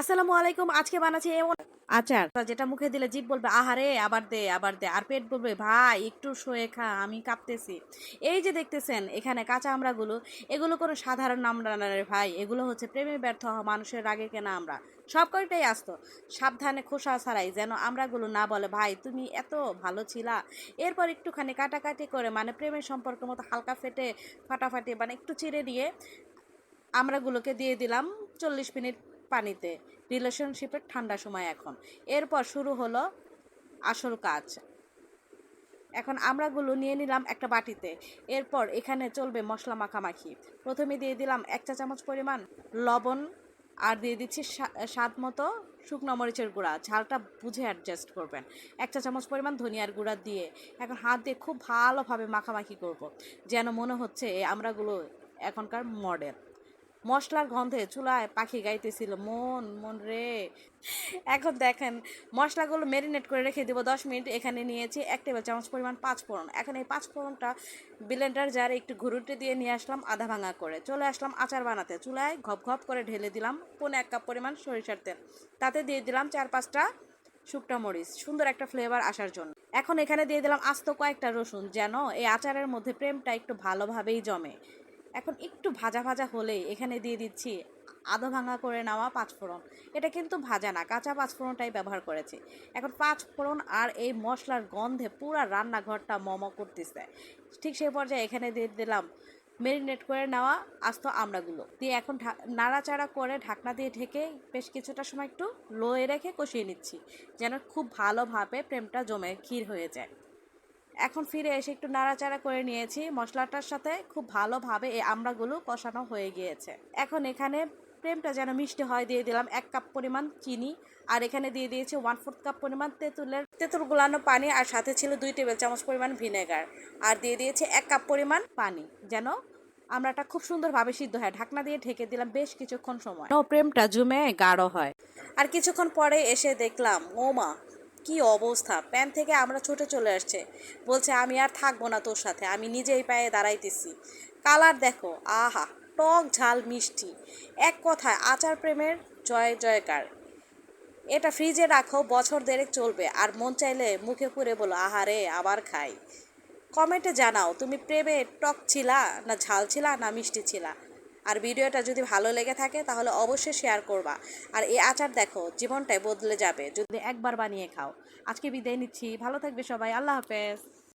আসসালামু আলাইকুম, আজকে বানাচ্ছি এমন আচার। যেটা মুখে দিলে জিভ বলবে, আহারে, আবার দে আবার দে। আর পেট বলবে, ভাই, একটু শোয়ে খা, আমি কাঁপতেছি। এই যে দেখতেছেন, এখানে কাঁচা আমড়াগুলো, এগুলো কোনো সাধারণ আমরা ভাই। এগুলো হচ্ছে প্রেমে ব্যর্থ হওয়া মানুষের রাগে কেনা আমরা সব কয়টাই আসতো। সাবধানে খোসা ছাড়াই যেন আমরাগুলো না বলে, ভাই, তুমি এত ভালো ছিলা। এরপর একটুখানি কাটাকাটি করে মানে প্রেমের সম্পর্ক মতো হালকা ফেটে, ফাটাফাটি মানে একটু চিড়ে দিয়ে আমরাগুলোকে দিয়ে দিলাম। চল্লিশ মিনিট পানিতে। রিলেশনশিপের ঠান্ডা সময় এখন। এরপর শুরু হলো আসল কাজ। এখন আমরাগুলো নিয়ে নিলাম একটা বাটিতে। এরপর এখানে চলবে মশলা মাখামাখি। প্রথমে দিয়ে দিলাম এক চা চামচ পরিমাণ লবণ আর দিয়ে দিচ্ছি স্বাদ মতো শুকনো মরিচের গুঁড়া। ঝালটা বুঝে অ্যাডজাস্ট করবেন। এক চা চামচ পরিমাণ ধনিয়ার গুঁড়া দিয়ে এখন হাত দিয়ে খুব ভালোভাবে মাখামাখি করব। যেন মনে হচ্ছে এই আমরাগুলো এখনকার মডেল মশলার গন্ধে চুলায় পাখি গাইতেছিল। মন মন রে। এখন দেখেন, মশলাগুলো ম্যারিনেট করে রেখে দেবো দশ মিনিট। এখানে নিয়েছি এক টেবিল চামচ পরিমাণ পাঁচ ফোড়ন। এখন এই পাঁচ ফোড়নটা ব্লেন্ডার জারে একটু ঘুরুটে দিয়ে নিয়ে আসলাম আধা ভাঙা করে। চলে আসলাম আচার বানাতে। চুলায় ঘপ ঘপ করে ঢেলে দিলাম পনে এক কাপ পরিমাণ সরিষার তেল। তাতে দিয়ে দিলাম চার পাঁচটা শুকটা মরিচ। সুন্দর একটা ফ্লেভার আসার জন্য। এখন এখানে দিয়ে দিলাম আস্ত কয়েকটা রসুন। যেন এই আচারের মধ্যে প্রেমটা একটু ভালোভাবেই জমে। এখন একটু ভাজা ভাজা হলেই এখানে দিয়ে দিচ্ছি আধা ভাঙা করে নেওয়া পাঁচফোড়ন এটা কিন্তু ভাজা না, কাঁচা পাঁচফোড়নটাই ব্যবহার করেছি। এখন পাঁচফোড়ন আর এই মশলার গন্ধে পুরো রান্নাঘরটা মম করতেছে। ঠিক সেই পর্যায়ে এখানে দিয়ে দিলাম মেরিনেট করে নেওয়া আস্ত আমড়াগুলো। দিয়ে এখন নাড়াচাড়া করে ঢাকনা দিয়ে ঢেকে বেশ কিছুটা সময় একটু লোয়ে রেখে কষিয়ে নিচ্ছি, যেন খুব ভালোভাবে প্রেমটা জমে ক্ষীর হয়ে যায়। এখন ফিরে এসে একটু নাড়াচাড়া করে নিয়েছি। মশলাটার সাথে খুব ভালোভাবে এই আমড়াগুলো কষানো হয়ে গিয়েছে। এখন এখানে প্রেমটা যেন মিষ্টি হয় দিয়ে দিলাম এক কাপ পরিমাণ চিনি। আর এখানে দিয়ে দিয়েছি ওয়ান ফোর্থ কাপ পরিমাণ তেঁতুলের তেঁতুল গুলানো পানি আর সাথে ছিল দুই টেবিল চামচ পরিমাণ ভিনেগার আর দিয়ে দিয়েছি এক কাপ পরিমাণ পানি। যেন আমরাটা খুব সুন্দরভাবে সিদ্ধ হয়। ঢাকনা দিয়ে ঢেকে দিলাম বেশ কিছুক্ষণ সময়। প্রেমটা জমে গাঢ় হয়। আর কিছুক্ষণ পরে এসে দেখলাম ও মা কি অবস্থা? প্যান থেকে আমরা ছুটে চলে আসছে। বলছে, আমি আর থাকব না তোর সাথে, আমি নিজেই পায়ে দাঁড়াইতেছি। কালার দেখো, আহা, টক ঝাল মিষ্টি। এক কথায় আচার প্রেমের জয় জয়কার। এটা ফ্রিজে রাখো, বছর দেড়েক চলবে, আর মন চাইলে মুখে পুরে বলো আহারে আবার খাই। কমেন্টে জানাও, তুমি প্রেমে টক ছিলা, না ঝাল ছিলা, না মিষ্টি ছিলা? আর ভিডিওটা যদি ভালো লেগে থাকে, তাহলে অবশ্যই শেয়ার করবা। আর এই আচার দেখো, জীবনটাই বদলে যাবে। যদি একবার বানিয়ে খাও। আজকে বিদায় নিচ্ছি। ভালো থাকবে সবাই। আল্লাহ হাফেজ।